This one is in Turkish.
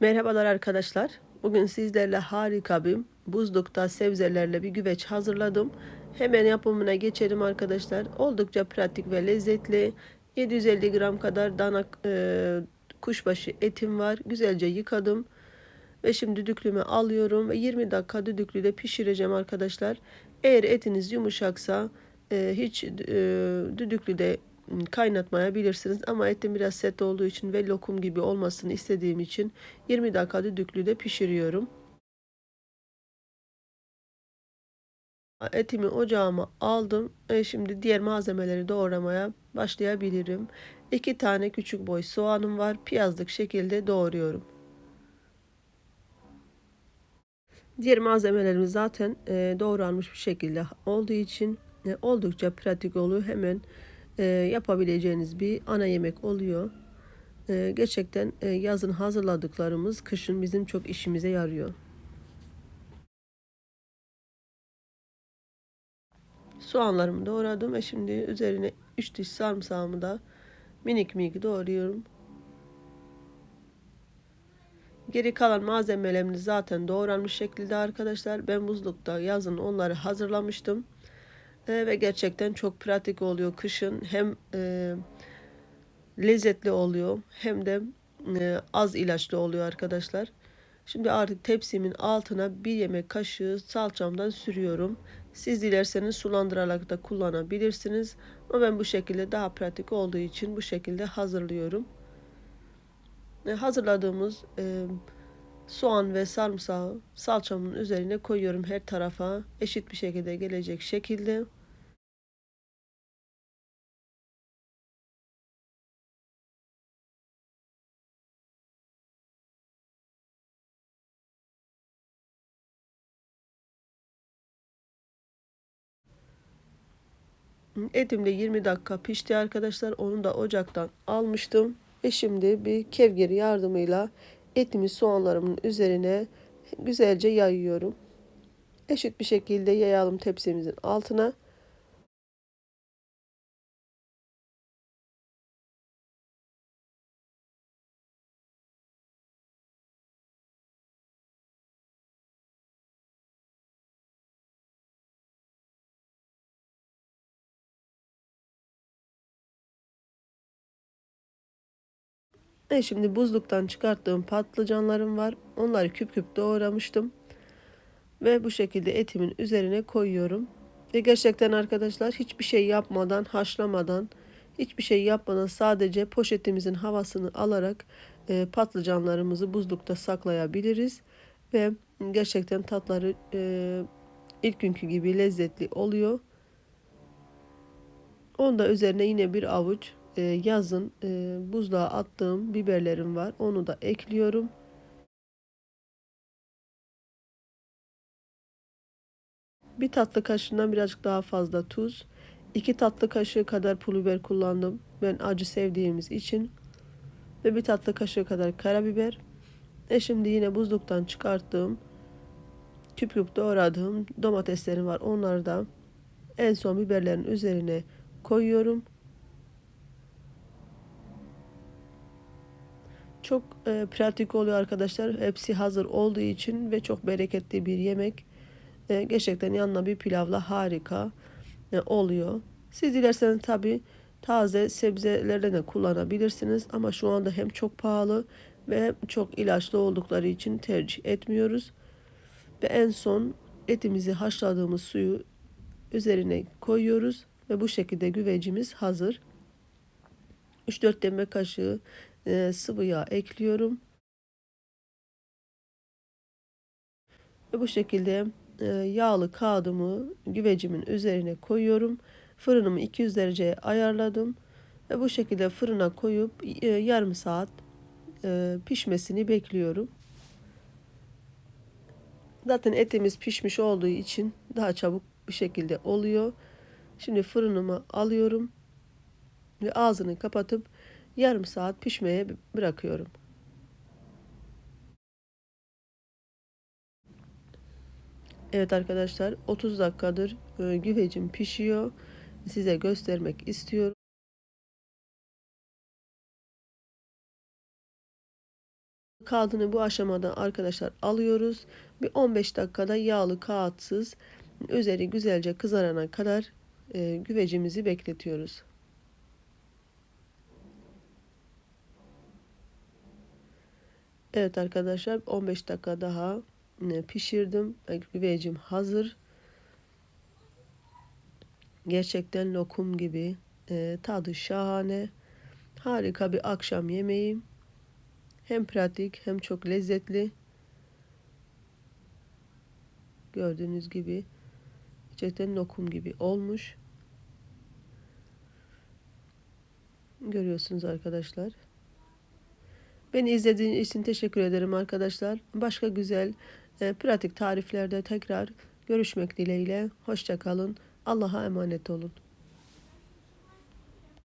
Merhabalar arkadaşlar. Bugün sizlerle harika bir buzlukta sebzelerle bir güveç hazırladım. Hemen yapımına geçelim arkadaşlar. Oldukça pratik ve lezzetli. 750 gram kadar dana e, kuşbaşı etim var. Güzelce yıkadım. Ve şimdi düdüklüme alıyorum ve 20 dakika düdüklüde pişireceğim arkadaşlar. Eğer etiniz yumuşaksa e, hiç e, düdüklüde kaynatmayabilirsiniz ama etim biraz sert olduğu için ve lokum gibi olmasını istediğim için 20 dakika düdüklüde pişiriyorum. Etimi ocağıma aldım. E şimdi diğer malzemeleri doğramaya başlayabilirim. 2 tane küçük boy soğanım var. Piyazlık şekilde doğruyorum. Diğer malzemelerimiz zaten e, doğranmış bir şekilde olduğu için e, oldukça pratik oluyor. Hemen e, yapabileceğiniz bir ana yemek oluyor. E, gerçekten e, yazın hazırladıklarımız kışın bizim çok işimize yarıyor. Soğanlarımı doğradım ve şimdi üzerine 3 diş sarımsağımı da minik minik doğruyorum. Geri kalan malzemelerimiz zaten doğranmış şekilde arkadaşlar. Ben buzlukta yazın onları hazırlamıştım. E, ve gerçekten çok pratik oluyor kışın. Hem e, lezzetli oluyor hem de e, az ilaçlı oluyor arkadaşlar. Şimdi artık tepsimin altına bir yemek kaşığı salçamdan sürüyorum. Siz dilerseniz sulandırarak da kullanabilirsiniz. Ama ben bu şekilde daha pratik olduğu için bu şekilde hazırlıyorum. E, hazırladığımız e, soğan ve sarımsağı salçamın üzerine koyuyorum her tarafa eşit bir şekilde gelecek şekilde. Etim de 20 dakika pişti arkadaşlar. Onu da ocaktan almıştım. Ve şimdi bir kevgir yardımıyla etimi soğanlarımın üzerine güzelce yayıyorum. Eşit bir şekilde yayalım tepsimizin altına. E şimdi buzluktan çıkarttığım patlıcanlarım var. Onları küp küp doğramıştım. Ve bu şekilde etimin üzerine koyuyorum. Ve gerçekten arkadaşlar hiçbir şey yapmadan, haşlamadan, hiçbir şey yapmadan sadece poşetimizin havasını alarak e, patlıcanlarımızı buzlukta saklayabiliriz. Ve gerçekten tatları e, ilk günkü gibi lezzetli oluyor. Onda üzerine yine bir avuç e, yazın e, buzluğa attığım biberlerim var. Onu da ekliyorum. Bir tatlı kaşığından birazcık daha fazla tuz. 2 tatlı kaşığı kadar pul biber kullandım. Ben acı sevdiğimiz için. Ve bir tatlı kaşığı kadar karabiber. E şimdi yine buzluktan çıkarttığım küp küp doğradığım domateslerim var. Onları da en son biberlerin üzerine koyuyorum. Çok e, pratik oluyor arkadaşlar. Hepsi hazır olduğu için ve çok bereketli bir yemek. E, gerçekten yanına bir pilavla harika e, oluyor. Siz dilerseniz tabi taze sebzelerden de kullanabilirsiniz. Ama şu anda hem çok pahalı ve çok ilaçlı oldukları için tercih etmiyoruz. Ve en son etimizi haşladığımız suyu üzerine koyuyoruz. Ve bu şekilde güvecimiz hazır. 3-4 yemek kaşığı e, sıvı yağ ekliyorum. Ve bu şekilde e, yağlı kağıdımı güvecimin üzerine koyuyorum. Fırınımı 200 dereceye ayarladım. Ve bu şekilde fırına koyup e, yarım saat e, pişmesini bekliyorum. Zaten etimiz pişmiş olduğu için daha çabuk bir şekilde oluyor. Şimdi fırınımı alıyorum ve ağzını kapatıp yarım saat pişmeye bırakıyorum. Evet arkadaşlar 30 dakikadır e, güvecim pişiyor. Size göstermek istiyorum. kağıdını bu aşamada arkadaşlar alıyoruz. Bir 15 dakikada yağlı kağıtsız üzeri güzelce kızarana kadar e, güvecimizi bekletiyoruz. Evet arkadaşlar 15 dakika daha e, pişirdim. Güvecim hazır. Gerçekten lokum gibi. E, tadı şahane. Harika bir akşam yemeği. Hem pratik hem çok lezzetli. Gördüğünüz gibi gerçekten lokum gibi olmuş. Görüyorsunuz arkadaşlar. Beni izlediğiniz için teşekkür ederim arkadaşlar. Başka güzel e, pratik tariflerde tekrar görüşmek dileğiyle. Hoşça kalın. Allah'a emanet olun.